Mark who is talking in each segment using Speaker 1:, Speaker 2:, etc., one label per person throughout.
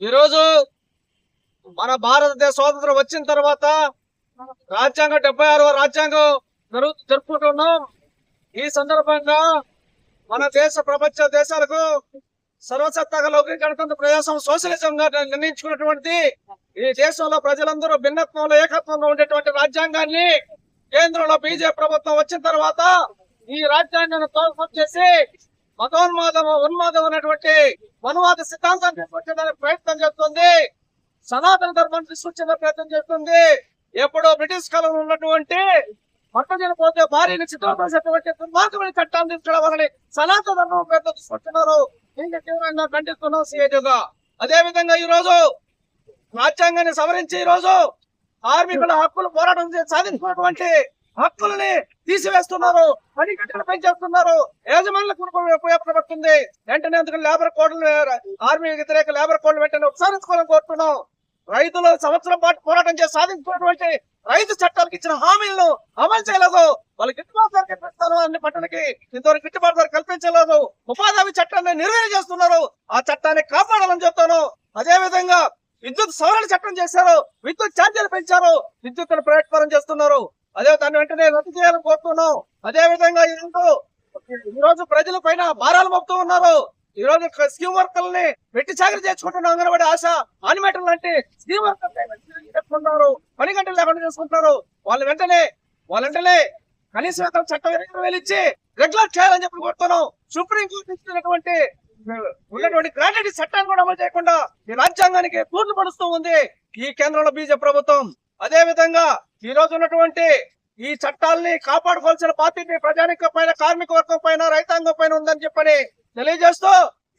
Speaker 1: ఈరోజు మన భారతదేశ స్వాతంత్రం వచ్చిన తర్వాత రాజ్యాంగం డెబ్బై ఆరవ రాజ్యాంగం జరుగు జరుపుకుంటున్నాం. ఈ సందర్భంగా మన దేశ ప్రపంచ దేశాలకు సర్వసత్తాక లౌకిక గణతంత్ర ప్రజాస్వామ్య సోషలిజంగా నిర్ణయించుకున్నటువంటి ఈ దేశంలో ప్రజలందరూ భిన్నత్వంలో ఏకత్వంలో ఉండేటువంటి రాజ్యాంగాన్ని కేంద్రంలో బీజేపీ ప్రభుత్వం వచ్చిన తర్వాత ఈ రాజ్యాంగాన్ని తోల్పం చేసి మతోన్మాదం ఉన్మాదం అనేటువంటి మనువాద సిద్ధాంతాన్ని తీసుకొచ్చేదానికి ప్రయత్నం చేస్తుంది. సనాతన ధర్మాన్ని తీసుకొచ్చేందుకు ప్రయత్నం చేస్తుంది. ఎప్పుడో బ్రిటిష్ కాలంలో ఉన్నటువంటి పట్టజలు పోతే భార్యని చిత్రపరిచేటువంటి దుర్మార్గమైన చట్టాన్ని తీసుకురావాలని సనాతన ధర్మం పేరుతో తీసుకొచ్చున్నారు దీన్ని తీవ్రంగా ఖండిస్తున్నాం సిఐటిగా అదే విధంగా ఈ రోజు రాజ్యాంగాన్ని సవరించి ఈ రోజు కార్మికుల హక్కులు పోరాటం సాధించినటువంటి హక్కులని తీసివేస్తున్నారు. పని గంటలు పెంచేస్తున్నారు యజమానులకు ఉప- ఉపయోగపడుతుంది వెంటనే అందుకు లేబర్ కోడ్లు ఆర్మీ వ్యతిరేక లేబర్ కోడ్లు వెంటనే ఉపసరించుకోవాలని కోరుతున్నాం. రైతులు సంవత్సరం పాటు పోరాటం చేసి సాధించుకున్నటువంటి రైతు చట్టాలకు ఇచ్చిన హామీలను అమలు చేయలేదు. వాళ్ళకి గిట్టుబాటు ధర కల్పిస్తారు. అన్ని పట్టణకి ఇంతవరకు గిట్టుబాటు ధర కల్పించలేదు. ఉపాధి హామీ చట్టాన్ని నిర్వహణ చేస్తున్నారు. ఆ చట్టాన్ని కాపాడాలని చెప్తాను. అదే విధంగా విద్యుత్ సవరణ చట్టం చేశారు. విద్యుత్ ఛార్జీలు పెంచారు. విద్యుత్ ప్రయత్నం చేస్తున్నారు. అదే దాన్ని వెంటనే రద్దు చేయాలని కోరుతున్నాం. అదే విధంగా ఈరోజు ఈ రోజు ప్రజల పైన భారాలు మోపుతూ ఉన్నారు. ఈ రోజు స్కీమ్ వర్కర్లని వెట్టి చాకరి చేసుకుంటున్న అంగన్వాడి ఆశ ఆనిమేటర్ లాంటి స్కీమ్ వర్కర్లు పని గంటలు లేకుండా చేసుకుంటున్నారు. వాళ్ళు వెంటనే వాళ్ళ వెంటనే కనీస వేతనం చట్టం ఇరవై వేలు ఇచ్చి రెగ్యులర్ చేయాలని చెప్పి కోరుతున్నాం. సుప్రీం కోర్టు ఇచ్చినటువంటి ఉన్నటువంటి గ్రాడ్యుటీ చట్టాన్ని కూడా అమలు చేయకుండా ఈ రాజ్యాంగానికి పూర్తి పడుస్తూ ఉంది ఈ కేంద్రంలో బీజేపీ ప్రభుత్వం. అదే విధంగా ఈ రోజు ఉన్నటువంటి ఈ చట్టాలని కాపాడుకోవాల్సిన బాధ్యత ప్రజానిక పైన కార్మిక వర్గం పైన రైతాంగం పైన ఉందని చెప్పని తెలియజేస్తూ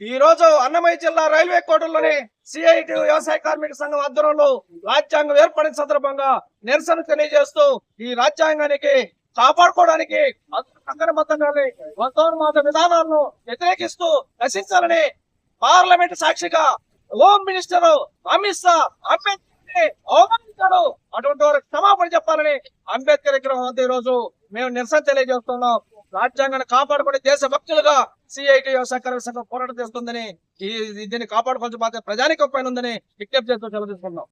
Speaker 1: ఈ రోజు అన్నమయ్య జిల్లా రైల్వే కోర్టులోని సిఐటి వ్యవసాయ కార్మిక సంఘం ఆధ్వర్యంలో రాజ్యాంగం ఏర్పడిన సందర్భంగా నిరసన తెలియజేస్తూ ఈ రాజ్యాంగానికి కాపాడుకోవడానికి అంతర్మతంగానే వంతోన్మాద విధానాలను వ్యతిరేకిస్తూ నశించాలని పార్లమెంట్ సాక్షిగా హోమ్ మినిస్టర్ అమిత్ షా అంబేద్కర్ అంబేద్కర్ విగ్రహం వద్ద రోజు మేము నిరసన తెలియజేస్తున్నాం. రాజ్యాంగాన్ని కాపాడుకునే దేశ భక్తులుగా సిఐటి వ్యవసాయ సంఘం పోరాటం చేస్తుందని ఈ దీన్ని కాపాడుకోవాల్సిన బాధ్యత ప్రజానికం పైన ఉందని విజ్ఞప్తి చేస్తూ సెలవు తీసుకున్నాం